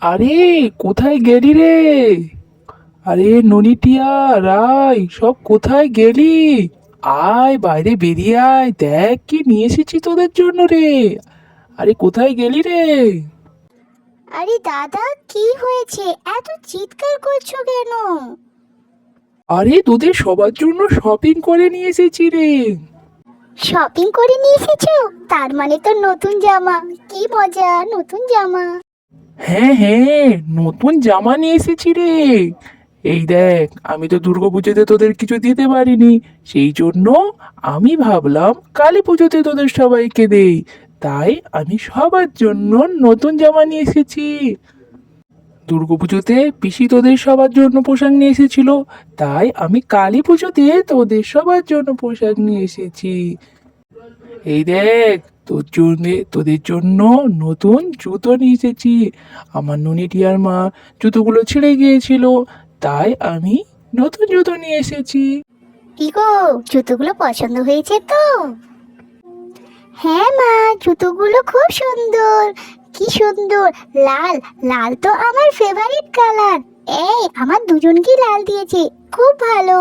আরে কোথায় গেলি রে? আরে ননিটিয়া রাই সব কোথায় গেলি? আয় বাইরে বেরিয়ে আয় দেখ কি নিয়ে এসেছি তোদের জন্য রে। আরে কোথায় গেলি রে? আরে দাদা কি হয়েছে? এত চিৎকার করছ কেন? আরে তোদের সবার জন্য শপিং করে নিয়ে এসেছি রে। শপিং করে নিয়ে এসেছ? তার মানে তো নতুন জামা। কি মজা নতুন জামা। হ্যাঁ হ্যাঁ নতুন জামা নিয়ে এসেছি রে। এই দেখ, আমি তো দুর্গা পুজোতে তোদের কিছু দিতে পারিনি। সেই জন্য আমি ভাবলাম কালী পুজোতে তোদের সবাইকে দেই। তাই আমি সবার জন্য নতুন জামা নিয়ে এসেছি। দুর্গাপুজোতে পিসি তোদের সবার জন্য পোশাক নিয়ে এসেছিল। তাই আমি কালী পুজোতে তোদের সবার জন্য পোশাক নিয়ে এসেছি। এই দেখ তোর জন্য, তোদের জন্য নতুন জুতো নিয়ে এসেছি। আমার ননিটিয়ার মা জুতোগুলো ছিঁড়ে গিয়েছিল, তাই আমি নতুন জুতো নিয়ে এসেছি। কি গো, জুতোগুলো পছন্দ হয়েছে তো? হ্যাঁ মা, জুতোগুলো খুব সুন্দর, কি সুন্দর। লাল লাল তো আমার ফেভারিট কালার এই, আমার দুজনকেই লাল দিয়েছে, খুব ভালো।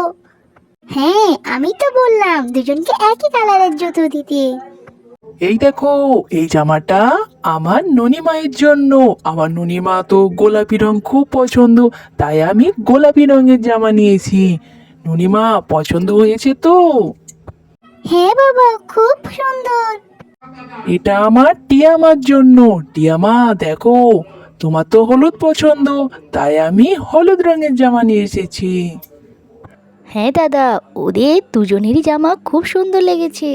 হ্যাঁ আমি তো বললাম, দুজনকে একই কালারের জুতো দিতে। এই দেখো এই জামাটা আমার ননি মায়ের জন্য। আমার ননি মা তো গোলাপি রং খুব পছন্দ তাই আমি গোলাপি রঙের জামা নিয়েছি। ননিমা পছন্দ হয়েছে তো? হ্যাঁ বাবা খুব সুন্দর। এটা আমার টিয়ামার জন্য। টিয়ামা দেখো তোমার তো হলুদ পছন্দ তাই আমি হলুদ রঙের জামা নিয়ে এসেছি। হ্যাঁ দাদা ওদের দুজনেরই জামা খুব সুন্দর লেগেছে।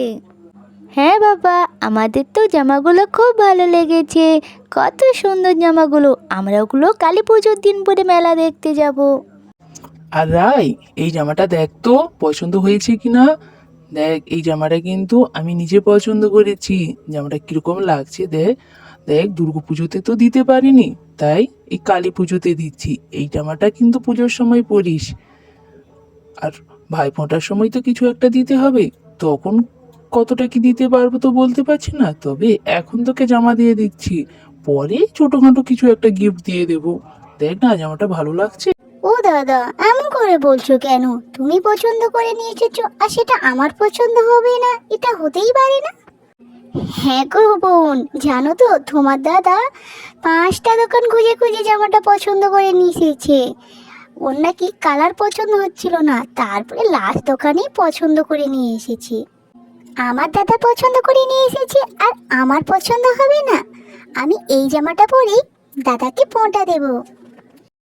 হ্যাঁ বাবা, আমাদের তো জামাগুলো খুব ভালো লেগেছে। কত সুন্দর জামাগুলো। আমরা ওগুলো কালী পুজোর দিন পরে মেলা দেখতে যাব। আর রাই, এই জামাটা দেখ তো, পছন্দ হয়েছে কিনা? দেখ, এই জামাটা কিন্তু আমি নিজে পছন্দ করেছি। জামাটা কীরকম লাগছে দেখ। দেখ, দুর্গা পুজোতে তো দিতে পারিনি, তাই এই কালী পুজোতে দিচ্ছি। এই জামাটা কিন্তু পুজোর সময় পরিস। আর ভাই ফোঁটার সময় তো কিছু একটা দিতে হবে। তখন কতটা কি দিতে পারব তো বলতে পারছি না, তবে এখন তোকে জামা দিয়ে দিচ্ছি। পরে ছোটোখাটো কিছু একটা গিফট দিয়ে দেবো। দেখ না, জামাটা ভালো লাগছে? ও দাদা, এমন করে বলছো কেন? তুমি পছন্দ করে নিয়ে এসেছ আর সেটা আমার পছন্দ হবে না? এটা হতেই পারে না? হ্যাঁ গো বোন, জানো তো তোমার দাদা পাঁচটা দোকান খুঁজে খুঁজে জামাটা পছন্দ করে নিয়ে এসেছে ওর নাকি কালার পছন্দ হচ্ছিল না, তারপরে লাস্ট দোকানেই পছন্দ করে নিয়ে এসেছে। আমার দাদা পছন্দ করে নিয়ে এসেছে আর আমার পছন্দ হবে না। আমি এই জামাটা পরেই দাদাকে পোঁটা দেবো।